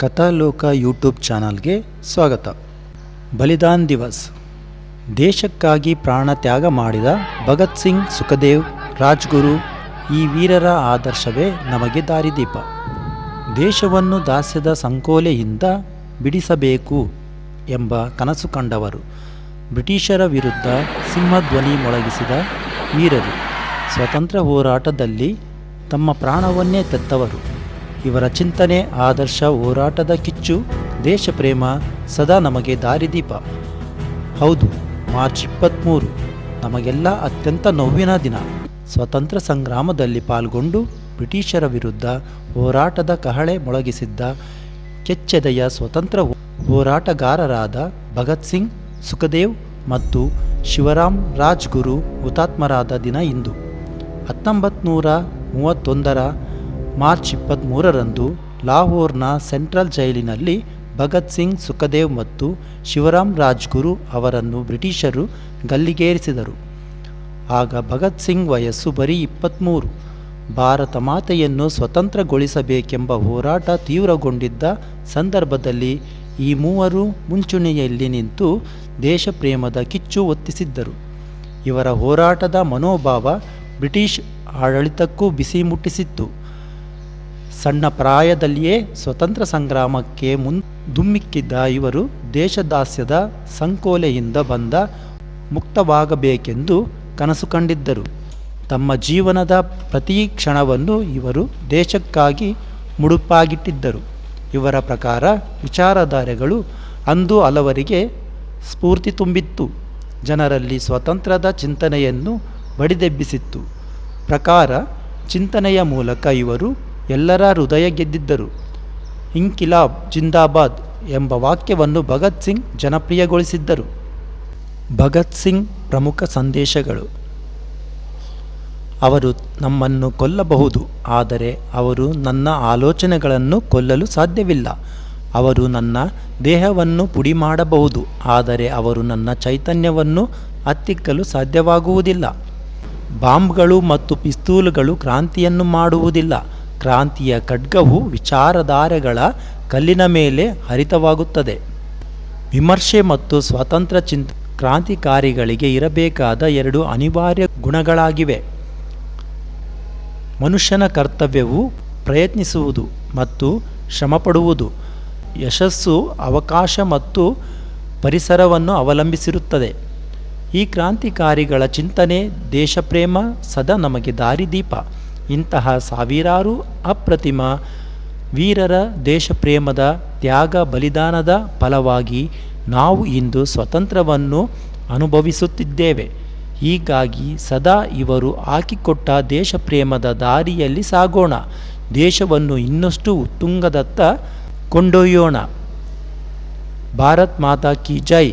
ಕಥಾಲೋಕ YouTube ಚಾನಲ್ಗೆ ಸ್ವಾಗತ. ಬಲಿದಾನ್ ದಿವಸ್. ದೇಶಕ್ಕಾಗಿ ಪ್ರಾಣ ತ್ಯಾಗ ಮಾಡಿದ ಭಗತ್ ಸಿಂಗ್ ಸುಖದೇವ್ ರಾಜ್ಗುರು ಈ ವೀರರ ಆದರ್ಶವೇ ನಮಗೆ ದಾರಿದೀಪ. ದೇಶವನ್ನು ದಾಸ್ಯದ ಸಂಕೋಲೆಯಿಂದ ಬಿಡಿಸಬೇಕು ಎಂಬ ಕನಸು ಕಂಡವರು ಬ್ರಿಟಿಷರ ವಿರುದ್ಧ ಸಿಂಹಧ್ವನಿ ಮೊಳಗಿಸಿದ ವೀರರು. ಸ್ವತಂತ್ರ ಹೋರಾಟದಲ್ಲಿ ತಮ್ಮ ಪ್ರಾಣವನ್ನೇ ತೆತ್ತವರು. ಇವರ ಚಿಂತನೆ, ಆದರ್ಶ, ಹೋರಾಟದ ಕಿಚ್ಚು, ದೇಶಪ್ರೇಮ, ಸದಾ ನಮಗೆ ದಾರಿದೀಪ. ಹೌದು, ಮಾರ್ಚ್ ಇಪ್ಪತ್ತ್ಮೂರು ನಮಗೆಲ್ಲ ಅತ್ಯಂತ ನೋವಿನ ದಿನ. ಸ್ವತಂತ್ರ ಸಂಗ್ರಾಮದಲ್ಲಿ ಪಾಲ್ಗೊಂಡು ಬ್ರಿಟಿಷರ ವಿರುದ್ಧ ಹೋರಾಟದ ಕಹಳೆ ಮೊಳಗಿಸಿದ್ದ ಕೆಚ್ಚೆದೆಯ ಸ್ವತಂತ್ರ ಹೋರಾಟಗಾರರಾದ ಭಗತ್ ಸಿಂಗ್, ಸುಖದೇವ್ ಮತ್ತು ಶಿವರಾಮ್ ರಾಜ್ಗುರು ಹುತಾತ್ಮರಾದ ದಿನ ಇಂದು. ಹತ್ತೊಂಬತ್ತು ನೂರ ಮೂವತ್ತೊಂದರ ಮಾರ್ಚ್ ಇಪ್ಪತ್ತ್ಮೂರರಂದು ಲಾಹೋರ್ನ ಸೆಂಟ್ರಲ್ ಜೈಲಿನಲ್ಲಿ ಭಗತ್ ಸಿಂಗ್ ಸುಖದೇವ್ ಮತ್ತು ಶಿವರಾಮ್ ರಾಜ್ಗುರು ಅವರನ್ನು ಬ್ರಿಟಿಷರು ಗಲ್ಲಿಗೇರಿಸಿದರು. ಆಗ ಭಗತ್ ಸಿಂಗ್ ವಯಸ್ಸು ಬರೀ ಇಪ್ಪತ್ತ್ಮೂರು ಭಾರತ ಮಾತೆಯನ್ನು ಸ್ವತಂತ್ರಗೊಳಿಸಬೇಕೆಂಬ ಹೋರಾಟ ತೀವ್ರಗೊಂಡಿದ್ದ ಸಂದರ್ಭದಲ್ಲಿ ಈ ಮೂವರು ಮುಂಚೂಣಿಯಲ್ಲಿ ನಿಂತು ದೇಶಪ್ರೇಮದ ಕಿಚ್ಚು ಒತ್ತಿಸಿದ್ದರು ಇವರ ಹೋರಾಟದ ಮನೋಭಾವ ಬ್ರಿಟಿಷ್ ಆಡಳಿತಕ್ಕೂ ಬಿಸಿ ಮುಟ್ಟಿಸಿತ್ತು. ಸಣ್ಣ ಪ್ರಾಯದಲ್ಲಿಯೇ ಸ್ವತಂತ್ರ ಸಂಗ್ರಾಮಕ್ಕೆ ಮುನ್, ಧುಮ್ಮಿಕ್ಕಿದ್ದ ಇವರು ದೇಶದಾಸ್ಯದ ಸಂಕೋಲೆಯಿಂದ ಬಂದ ಮುಕ್ತವಾಗಬೇಕೆಂದು ಕನಸು ಕಂಡಿದ್ದರು. ತಮ್ಮ ಜೀವನದ ಪ್ರತಿ ಕ್ಷಣವನ್ನು ಇವರು ದೇಶಕ್ಕಾಗಿ ಮುಡುಪಾಗಿಟ್ಟಿದ್ದರು. ಇವರ ಪ್ರಕಾರ ವಿಚಾರಧಾರೆಗಳು ಅಂದು ಹಲವರಿಗೆ ಸ್ಫೂರ್ತಿ ತುಂಬಿತ್ತು. ಜನರಲ್ಲಿ ಸ್ವತಂತ್ರದ ಚಿಂತನೆಯನ್ನು ಬಡಿದೆಬ್ಬಿಸಿತ್ತು. ಪ್ರಕಾರ ಚಿಂತನೆಯ ಮೂಲಕ ಇವರು ಎಲ್ಲರ ಹೃದಯ ಗೆದ್ದಿದ್ದರು. ಇಂಕಿಲಾಬ್ ಜಿಂದಾಬಾದ್ ಎಂಬ ವಾಕ್ಯವನ್ನು ಭಗತ್ ಸಿಂಗ್ ಜನಪ್ರಿಯಗೊಳಿಸಿದ್ದರು. ಭಗತ್ ಸಿಂಗ್ ಪ್ರಮುಖ ಸಂದೇಶಗಳು. ಅವರು ನಮ್ಮನ್ನು ಕೊಲ್ಲಬಹುದು, ಆದರೆ ಅವರು ನನ್ನ ಆಲೋಚನೆಗಳನ್ನು ಕೊಲ್ಲಲು ಸಾಧ್ಯವಿಲ್ಲ. ಅವರು ನನ್ನ ದೇಹವನ್ನು ಪುಡಿ ಮಾಡಬಹುದು ಆದರೆ ಅವರು ನನ್ನ ಚೈತನ್ಯವನ್ನು ಹತ್ತಿಕ್ಕಲು ಸಾಧ್ಯವಾಗುವುದಿಲ್ಲ. ಬಾಂಬ್ಗಳು ಮತ್ತು ಪಿಸ್ತೂಲ್ಗಳು ಕ್ರಾಂತಿಯನ್ನು ಮಾಡುವುದಿಲ್ಲ. ಕ್ರಾಂತಿಯ ಖಡ್ಗವು ವಿಚಾರಧಾರೆಗಳ ಕಲ್ಲಿನ ಮೇಲೆ ಹರಿತವಾಗುತ್ತದೆ. ವಿಮರ್ಶೆ ಮತ್ತು ಸ್ವತಂತ್ರ ಚಿಂತ ಕ್ರಾಂತಿಕಾರಿಗಳಿಗೆ ಇರಬೇಕಾದ ಎರಡು ಅನಿವಾರ್ಯ ಗುಣಗಳಾಗಿವೆ. ಮನುಷ್ಯನ ಕರ್ತವ್ಯವು ಪ್ರಯತ್ನಿಸುವುದು ಮತ್ತು ಶ್ರಮಪಡುವುದು. ಯಶಸ್ಸು ಅವಕಾಶ ಮತ್ತು ಪರಿಸರವನ್ನು ಅವಲಂಬಿಸಿರುತ್ತದೆ. ಈ ಕ್ರಾಂತಿಕಾರಿಗಳ ಚಿಂತನೆ ದೇಶಪ್ರೇಮ, ಸದಾ ನಮಗೆ ದಾರಿದೀಪ. ಇಂತಹ ಸಾವಿರಾರು ಅಪ್ರತಿಮ ವೀರರ ದೇಶಪ್ರೇಮದ ತ್ಯಾಗ ಬಲಿದಾನದ ಫಲವಾಗಿ ನಾವು ಇಂದು ಸ್ವತಂತ್ರವನ್ನು ಅನುಭವಿಸುತ್ತಿದ್ದೇವೆ. ಹೀಗಾಗಿ ಸದಾ ಇವರು ಹಾಕಿಕೊಟ್ಟ ದೇಶಪ್ರೇಮದ ದಾರಿಯಲ್ಲಿ ಸಾಗೋಣ. ದೇಶವನ್ನು ಇನ್ನಷ್ಟು ಉತ್ತುಂಗದತ್ತ ಕೊಂಡೊಯ್ಯೋಣ. ಭಾರತ್ ಮಾತಾ ಕಿ ಜೈ.